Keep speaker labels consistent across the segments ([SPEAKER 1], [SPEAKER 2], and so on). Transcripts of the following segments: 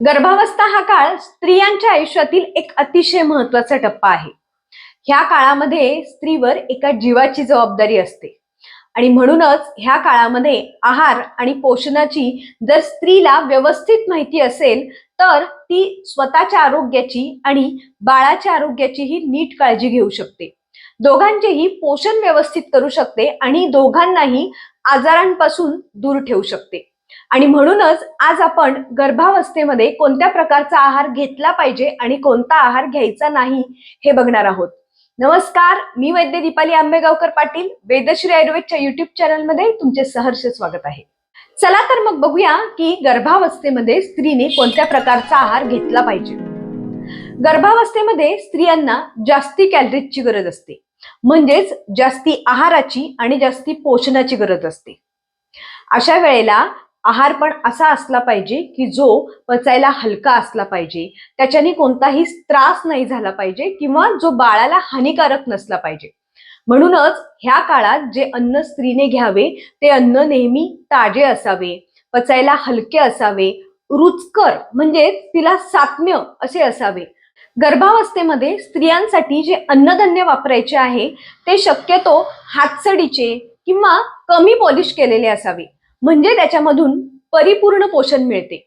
[SPEAKER 1] गर्भावस्था हा काळ स्त्रियांच्या आयुष्यातील एक अतिशय महत्त्वाचा टप्पा आहे. ह्या काळामध्ये स्त्रीवर एका जीवाची जबाबदारी असते. आणि म्हणूनच ह्या काळामध्ये आहार आणि पोषणाची जर स्त्रीला व्यवस्थित माहिती असेल तर ती स्वतःच्या आरोग्याची आणि बाळाच्या आरोग्याचीही नीट काळजी घेऊ शकते. दोघांचेही पोषण व्यवस्थित करू शकते आणि दोघांनाही आजारांपासून दूर ठेवू शकते. आणि म्हणूनच आज आपण गर्भावस्थेमध्ये कोणत्या प्रकारचा आहार घेतला पाहिजे आणि कोणता आहार घ्यायचा नाही हे बघणार आहोत. नमस्कार मी वैद्य दीपाली आंबेगावकर पाटील वेदश्री आयुर्वेदच्या युट्यूब चॅनलमध्ये तुमचे सहर्ष स्वागत आहे. चला तर मग बघूया की गर्भावस्थेमध्ये स्त्रीने कोणत्या प्रकारचा आहार घेतला पाहिजे. गर्भावस्थेमध्ये स्त्रियांना जास्ती कॅलरीजची गरज असते. म्हणजेच जास्ती आहाराची आणि जास्ती पोषणाची गरज असते. अशा वेळेला आहार पण असा असला पाहिजे की जो पचायला हलका असला पाहिजे. त्याच्याने कोणताही त्रास नाही झाला पाहिजे किंवा जो बाळाला हानिकारक नसला पाहिजे. म्हणूनच ह्या काळात जे अन्न स्त्रीने घ्यावे ते अन्न नेहमी ताजे असावे पचायला हलके असावे रुचकर म्हणजे तिला सात्म्य असे असावे. गर्भावस्थेमध्ये स्त्रियांसाठी जे अन्नधान्य वापरायचे आहे ते शक्यतो हातसडीचे किंवा कमी पॉलिश केलेले असावे. म्हणजे त्याच्यामधून परिपूर्ण पोषण मिळते.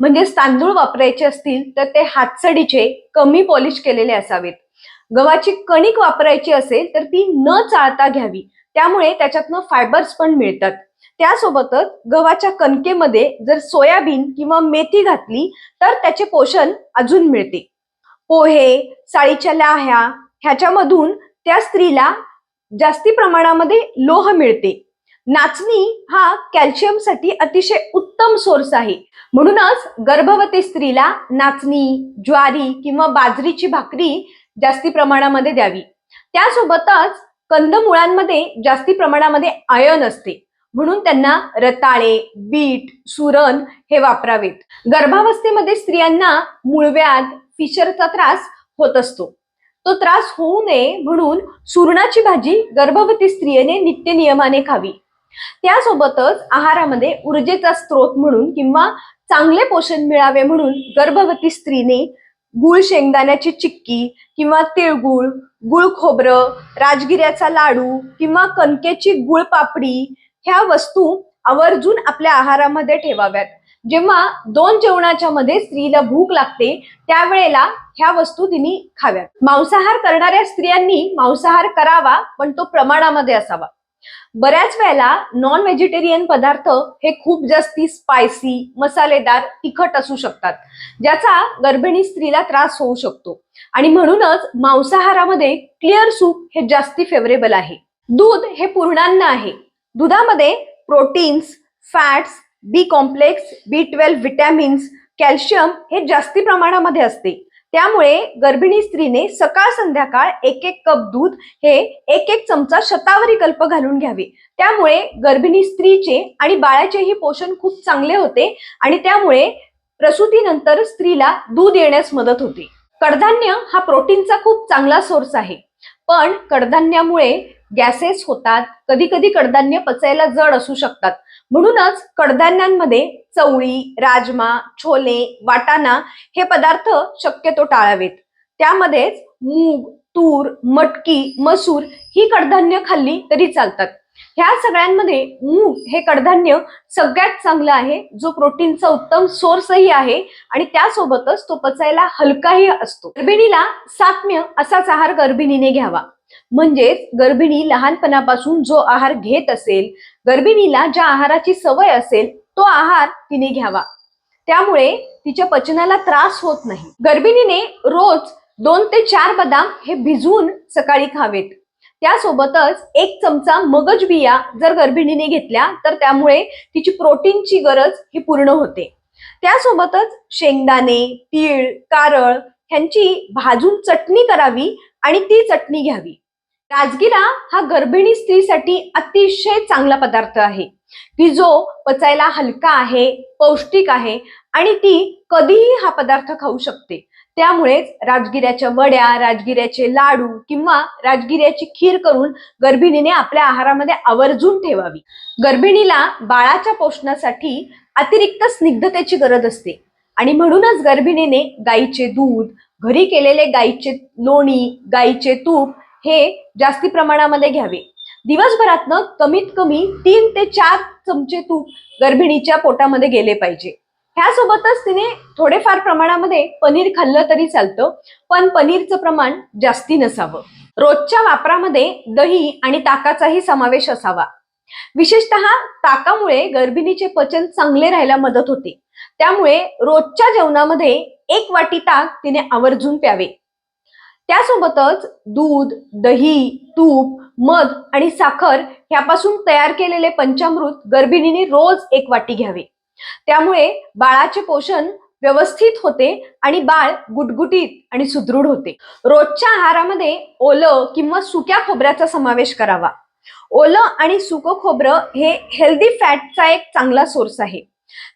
[SPEAKER 1] म्हणजे तांदूळ वापरायचे असतील तर ते हातसडीचे कमी पॉलिश केलेले असावेत. गव्हाची कणिक वापरायची असेल तर ती न चाळता घ्यावी. त्यामुळे त्याच्यातनं फायबर्स पण मिळतात. त्यासोबतच गव्हाच्या कणकेमध्ये जर सोयाबीन किंवा मेथी घातली तर त्याचे पोषण अजून मिळते. पोहे साळीच्या लाह्या ह्याच्यामधून त्या स्त्रीला जास्ती प्रमाणामध्ये लोह मिळते. नाचणी हा कॅल्शियमसाठी अतिशय उत्तम सोर्स आहे. म्हणूनच गर्भवती स्त्रीला नाचणी ज्वारी किंवा बाजरीची भाकरी जास्ती प्रमाणामध्ये द्यावी. त्यासोबतच कंदमुळांमध्ये जास्ती प्रमाणामध्ये आयर्न असते. म्हणून त्यांना रताळे बीट सुरण हे वापरावेत. गर्भावस्थेमध्ये स्त्रियांना मुळव्यात फिशरचा त्रास होत असतो. तो त्रास होऊ नये म्हणून सुरणाची भाजी गर्भवती स्त्रियेने नित्य नियमाने खावी. त्यासोबतच आहारामध्ये ऊर्जेचा स्रोत म्हणून किंवा चांगले पोषण मिळावे म्हणून गर्भवती स्त्रीने गुळ शेंगदाण्याची चिक्की किंवा तिळगुळ गुळ खोबरं राजगिऱ्याचा लाडू किंवा कणकेची गुळ पापडी ह्या वस्तू आवर्जून आपल्या आहारामध्ये ठेवाव्यात. जेव्हा दोन जेवणाच्या मध्ये स्त्रीला भूक लागते त्यावेळेला ह्या वस्तू तिने खाव्यात. मांसाहार करणाऱ्या स्त्रियांनी मांसाहार करावा पण तो प्रमाणामध्ये असावा. बऱ्याच वेळेला नॉन व्हेजिटेरियन पदार्थ हे खूप जास्ती स्पायसी मसालेदार तिखट असू शकतात ज्याचा गर्भिणी स्त्रीला त्रास होऊ शकतो. आणि म्हणूनच मांसाहारामध्ये क्लिअर सूप हे जास्ती फेवरेबल आहे. दूध हे पूर्णान्न आहे. दुधामध्ये proteins fats B complex B twelve vitamins calcium हे जास्ती प्रमाणामध्ये असते. त्यामुळे गर्भिणी स्त्रीने सकाळ संध्याकाळ एक एक कप दूध हे एक एक चमचा शतावरी कल्प घालून घ्यावे. त्यामुळे गर्भिणी स्त्रीचे आणि बाळाचेही पोषण खूप चांगले होते आणि त्यामुळे प्रसूतीनंतर स्त्रीला दूध येण्यास मदत होते. कडधान्य हा प्रोटीनचा खूप चांगला सोर्स आहे. पण कडधान्यामुळे गॅसेस होतात. कधी कधी कडधान्य पचायला जड असू शकतात. म्हणूनच कडधान्यांमध्ये चवळी राजमा छोले वाटाणा हे पदार्थ शक्यतो टाळावेत. त्यामध्येच मूग तूर मटकी मसूर ही कडधान्य खाल्ली तरी चालतात. ह्या सगळ्यांमध्ये मूग हे कडधान्य सगळ्यात चांगलं आहे. जो प्रोटीनचा उत्तम सोर्सही आहे आणि त्यासोबतच तो पचायला हलकाही असतो. गर्भिणीला सात्म्य असाच आहार गर्भिणीने घ्यावा. म्हणजेच गर्भिणी लहानपणापासून जो आहार घेत असेल गर्भिणीला ज्या आहाराची सवय असेल तो आहार तिने घ्यावा. त्यामुळे तिच्या पचनाला त्रास होत नाही. गर्भिणीने रोज दोन ते चार बदाम हे भिजवून सकाळी खावेत. त्यासोबतच एक चमचा मगज बिया जर गर्भिणीने घेतल्या तर त्यामुळे तिची प्रोटीनची गरज ही पूर्ण होते. त्यासोबतच शेंगदाणे तीळ कारळ ह्यांची भाजून चटणी करावी आणि ती चटणी घ्यावी. राजगिरा हा गर्भिणी स्त्रीसाठी अतिशय चांगला पदार्थ आहे. की जो पचायला हलका आहे पौष्टिक आहे आणि ती कधीही हा पदार्थ खाऊ शकते. त्यामुळेच राजगिऱ्याच्या वड्या राजगिऱ्याचे लाडू किंवा राजगिऱ्याची खीर करून गर्भिणीने आपल्या आहारामध्ये आवर्जून ठेवावी. गर्भिणीला बाळाच्या पोषणासाठी अतिरिक्त स्निग्धतेची गरज असते. आणि म्हणूनच गर्भिणीने गाईचे दूध घरी केलेले गाईचे लोणी गाईचे तूप हे जास्ती प्रमाणामध्ये घ्यावे. दिवसभरातनं कमीत कमी तीन ते चार चमचे तूप गर्भिणीच्या पोटामध्ये गेले पाहिजे. ह्यासोबतच तिने थोडेफार प्रमाणामध्ये पनीर खाल्लं तरी चालतं पण पनीरचं प्रमाण जास्ती नसावं. रोजच्या वापरामध्ये दही आणि ताकाचाही समावेश असावा. विशेषतः ताकामुळे गर्भिणीचे पचन चांगले राहायला मदत होते. त्यामुळे रोजच्या जेवणामध्ये एक वाटी ताक तिने आवर्जून प्यावे. त्यासोबतच दूध दही तूप मध आणि साखर ह्यापासून तयार केलेले पंचामृत गर्भिणीने रोज एक वाटी घ्यावे. त्यामुळे बाळाचे पोषण व्यवस्थित होते आणि बाळ गुटगुटीत आणि सुदृढ होते. रोजच्या आहारामध्ये ओलं किंवा सुक्या खोबऱ्याचा समावेश करावा. ओलं आणि सुकं खोबरं हे हेल्दी फॅटचा एक चांगला सोर्स आहे.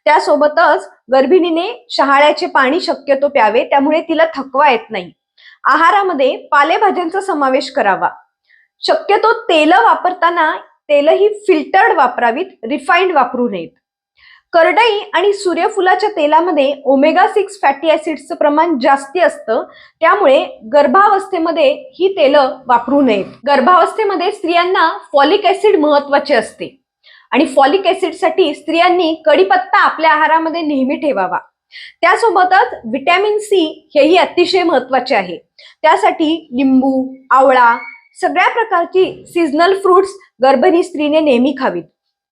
[SPEAKER 1] त्यासोबतच गर्भिणीने शहाळ्याचे पाणी शक्यतो प्यावे त्यामुळे तिला थकवा येत नाही. आहारामध्ये पालेभाज्यांचा समावेश करावा. शक्यतो तेल वापरताना तेलही फिल्टर्ड वापरावीत रिफाईंड वापरू नयेत. करडई आणि सूर्यफुलाच्या तेलामध्ये ओमेगा सिक्स फॅटी ऍसिडचं प्रमाण जास्ती असतं त्यामुळे गर्भावस्थेमध्ये ही तेलं वापरू नयेत. गर्भावस्थेमध्ये स्त्रियांना फॉलिक ऍसिड महत्त्वाचे असते. आणि फॉलिक ऍसिडसाठी स्त्रियांनी कडीपत्ता आपल्या आहारामध्ये नेहमी ठेवावा. त्यासोबतच व्हिटॅमिन सी हेही अतिशय महत्त्वाचे आहे. त्यासाठी लिंबू आवळा सगळ्या प्रकारची सीझनल फ्रुट्स गर्भिणी स्त्रीने नेहमी खावीत.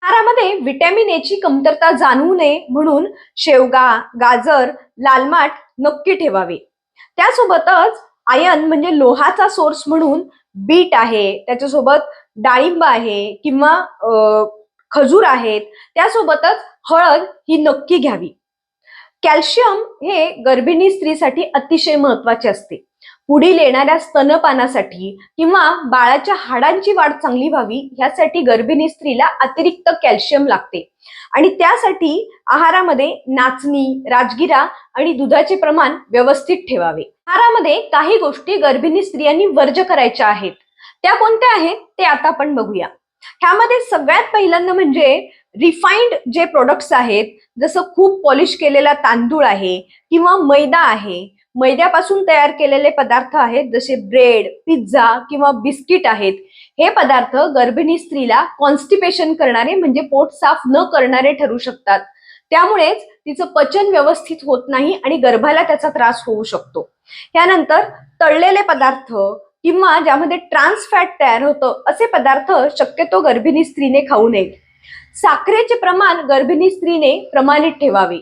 [SPEAKER 1] आहारामध्ये व्हिटॅमिन ए ची कमतरता जाणवू नये म्हणून शेवगा गाजर लालमाट नक्की ठेवावे. त्यासोबतच आयन म्हणजे लोहाचा सोर्स म्हणून बीट आहे त्याच्यासोबत डाळिंब आहे किंवा खजूर आहेत त्यासोबतच हळद ही नक्की घ्यावी. कॅल्शियम हे गर्भिणी स्त्रीसाठी अतिशय महत्त्वाचे असते. पुढील येणाऱ्या स्तनपानासाठी किंवा बाळाच्या हाडांची वाढ चांगली व्हावी ह्यासाठी गर्भिणी स्त्रीला अतिरिक्त कॅल्शियम लागते. आणि त्यासाठी आहारामध्ये नाचणी राजगिरा आणि दुधाचे प्रमाण व्यवस्थित ठेवावे. आहारामध्ये काही गोष्टी गर्भिणी स्त्रियांनी वर्ज करायच्या आहेत. त्या कोणत्या आहेत ते आता आपण बघूया. ह्यामध्ये सगळ्यात पहिल्यांदा म्हणजे रिफाईंड जे प्रोडक्ट्स आहेत जसं खूप पॉलिश केलेला तांदूळ आहे किंवा मैदा आहे मैद्यापासून तयार केलेले पदार्थ आहेत जसे ब्रेड पिझ्झा किंवा बिस्किट आहेत हे पदार्थ गर्भिणी स्त्रीला कॉन्स्टिपेशन करणारे म्हणजे पोट साफ न करणारे ठरू शकतात. त्यामुळेच तिचं पचन व्यवस्थित होत नाही आणि गर्भाला त्याचा त्रास होऊ शकतो. त्यानंतर तळलेले पदार्थ किंवा ज्यामध्ये ट्रान्स फॅट तयार होतं असे पदार्थ शक्यतो गर्भिणी स्त्रीने खाऊ नयेत साखरेचे प्रमाण गर्भिणी स्त्रीने प्रमाणित ठेवावे.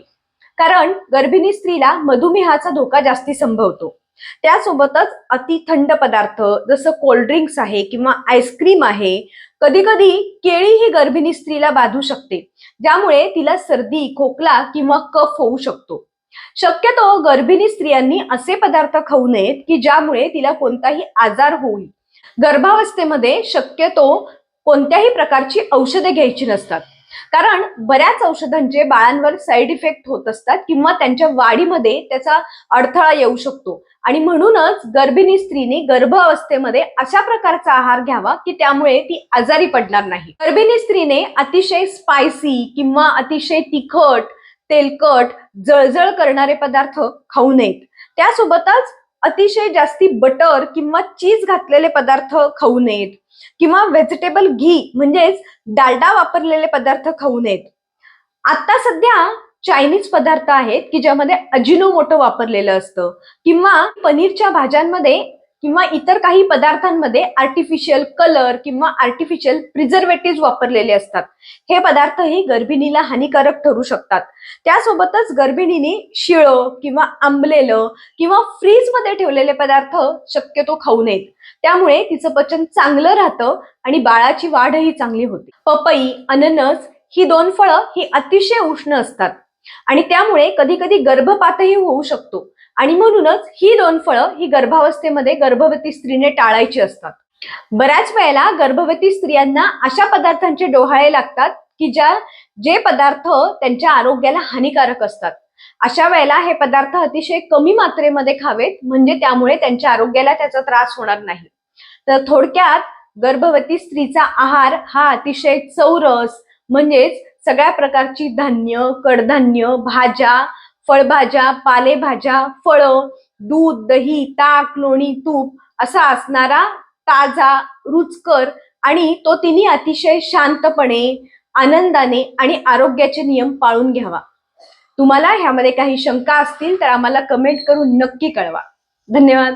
[SPEAKER 1] कारण गर्भिणी स्त्रीला मधुमेहाचा धोका जास्ती संभवतो. त्यासोबतच अति थंड पदार्थ जसं कोल्ड्रिंक्स आहे किंवा आईस्क्रीम आहे कधी कधी केळी ही गर्भिणी स्त्रीला बाधू शकते. ज्यामुळे तिला सर्दी खोकला किंवा कफ होऊ शकतो. शक्यतो गर्भिणी स्त्रियांनी असे पदार्थ खाऊ नयेत की ज्यामुळे तिला कोणताही आजार होईल. गर्भावस्थेमध्ये शक्यतो कोणत्याही प्रकारची औषधे घ्यायची नसतात. कारण बऱ्याच औषधांचे बाळांवर साईड इफेक्ट होत असतात किंवा त्यांच्या वाढीमध्ये त्याचा अडथळा येऊ शकतो. आणि म्हणूनच गर्भिणी स्त्रीने गर्भावस्थेमध्ये अशा प्रकारचा आहार घ्यावा की त्यामुळे ती आजारी पडणार नाही. गर्भिणी स्त्रीने अतिशय स्पायसी किंवा अतिशय तिखट तेलकट जळजळ करणारे पदार्थ खाऊ नयेत. त्यासोबतच अतिशय जास्ती बटर किंवा चीज घातलेले पदार्थ खाऊ नयेत. किंवा व्हेजिटेबल घी म्हणजेच डालडा वापरलेले पदार्थ खाऊ नयेत. आता सध्या चायनीज पदार्थ आहेत की ज्यामध्ये अजिनोमोटो वापरलेलं असतं किंवा पनीरच्या भाज्यांमध्ये किंवा इतर काही पदार्थांमध्ये आर्टिफिशियल कलर किंवा आर्टिफिशियल प्रिझर्वेटिव्ह वापरलेले असतात. हे पदार्थ ही गर्भिणीला हानिकारक ठरू शकतात. त्यासोबतच गर्भिणीने शिळं किंवा आंबलेलं किंवा फ्रीजमध्ये ठेवलेले पदार्थ शक्यतो खाऊ नयेत. त्यामुळे तिचं पचन चांगलं राहतं आणि बाळाची वाढही चांगली होते. पपई अननस ही दोन फळं ही अतिशय उष्ण असतात. आणि त्यामुळे कधी कधी गर्भपातही होऊ शकतो. आणि म्हणूनच ही दोन फळं ही गर्भावस्थेमध्ये गर्भवती स्त्रीने टाळायची असतात. बऱ्याच वेळेला गर्भवती स्त्रियांना अशा पदार्थांचे डोहाळे लागतात की ज्या जे पदार्थ त्यांच्या आरोग्याला हानिकारक असतात. अशा वेळेला हे पदार्थ अतिशय कमी मात्रेमध्ये खावेत म्हणजे त्यामुळे त्यांच्या आरोग्याला त्याचा त्रास होणार नाही. तर थोडक्यात गर्भवती स्त्रीचा आहार हा अतिशय चौरस म्हणजेच सगळ्या प्रकारची धान्य कडधान्य भाज्या फळभाज्या पालेभाज्या फळं दूध दही ताक लोणी तूप असा असणारा ताजा रुचकर आणि तो तिने अतिशय शांतपणे आनंदाने आणि आरोग्याचे नियम पाळून घ्यावा. तुम्हाला ह्यामध्ये काही शंका असतील तर आम्हाला कमेंट करून नक्की कळवा. धन्यवाद.